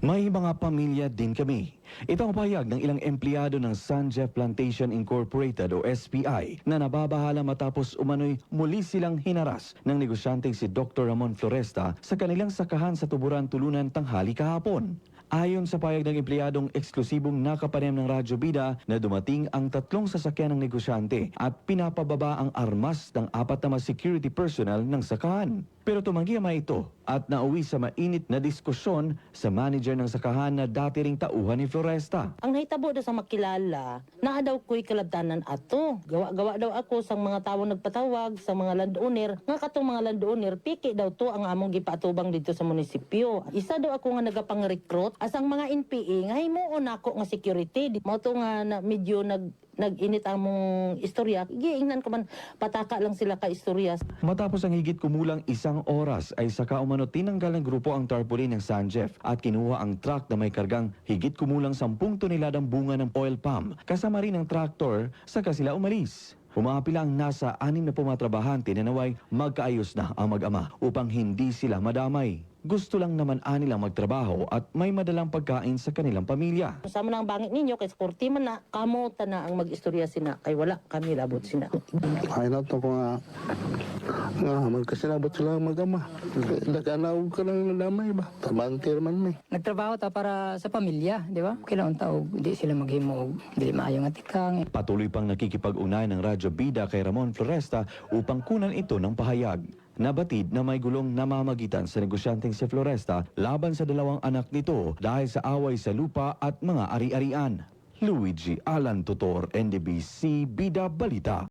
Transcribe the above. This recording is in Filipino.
May mga pamilya din kami. Ito ang pahayag ng ilang empleyado ng San Jeff Plantation Incorporated o SPI na nababahala matapos umano'y muli silang hinaras ng negosyanteng si Dr. Ramon Floresta sa kanilang sakahan sa tuburan tulunan tanghali kahapon. Ayon sa payag ng empleyadong eksklusibong nakapanem ng Radyo Bida na dumating ang tatlong sasakyan ng negosyante at pinapababa ang armas ng apat na security personnel ng sakahan. Pero tumanggi ang ito at nauwi sa mainit na diskusyon sa manager ng sakahan na dati ring tauhan ni Floresta. Ang nahitabo daw sa makilala, naa daw ko'y kalabtanan ato. Gawa-gawa daw ako sa mga tawo nagpatawag, sa mga landowner. Nga katong mga landowner, piki daw to ang among gipatubang dito sa munisipyo. Isa daw ako nga nagapang-recruit, as ang mga NPA, nga himuon ako nga security. Di- Mo to nga na medyo nag nag-init among istorya. Giingnan ko man, pataka lang sila ka istorya. Matapos ang higit kumulang isang oras ay saka umano tinanggal ng grupo ang tarpaulin ng San Jeff at kinuha ang truck na may kargang higit kumulang 10 toneladang bunga ng oil palm kasama rin ang traktor saka sila umalis. Humapila ang nasa anim na pumatrabahante na naway magkaayos na ang mag-ama upang hindi sila madamay. Gusto lang naman anilang magtrabaho at may madalang pagkain sa kanilang pamilya. Sama na ang bangit ninyo, kay sporty man na, kamo ta na ang mag-istorya sina. Kay wala kami labot sina. Ay na to ko nga nga magkasilabot sila mag-ama. Nag-anaw ka lang nadamay ba? Tabantir man mi. Nagtrabaho ta para sa pamilya, di ba? Kailangan tao, di sila maghimo og dili maayo nga tikang. Patuloy pang nakikipag-ugnayan ng Radyo Bida kay Ramon Floresta upang kunan ito ng pahayag. Nabatid na may gulong namamagitan sa negosyanteng si Floresta laban sa dalawang anak nito dahil sa away sa lupa at mga ari-arian. Luigi Alan Tutor, NDBC Bida Balita.